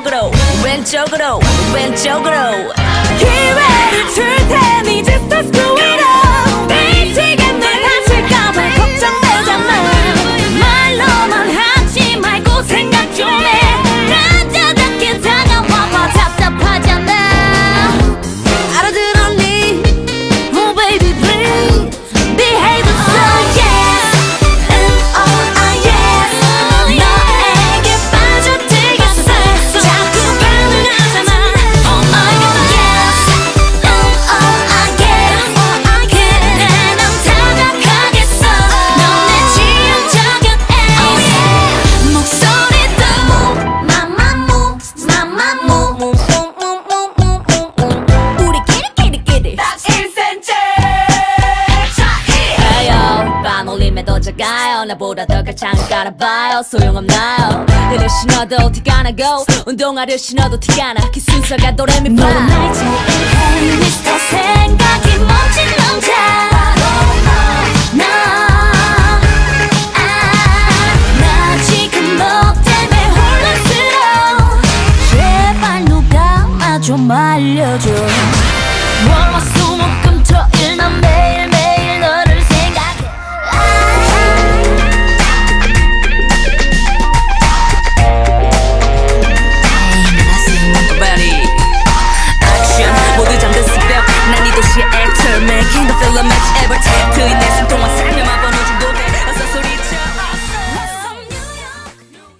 왼쪽으로 왼쪽으로 왼쪽으로. 가요. 나보다 더 가창 깔아봐요. 소용없나요? 내를 신어도 티가 나고 운동화를 신어도 티가 나. 기순서가 도레미파 너는 나의 제일 미스터 생각이 멋진 남자. 좀 알려줘.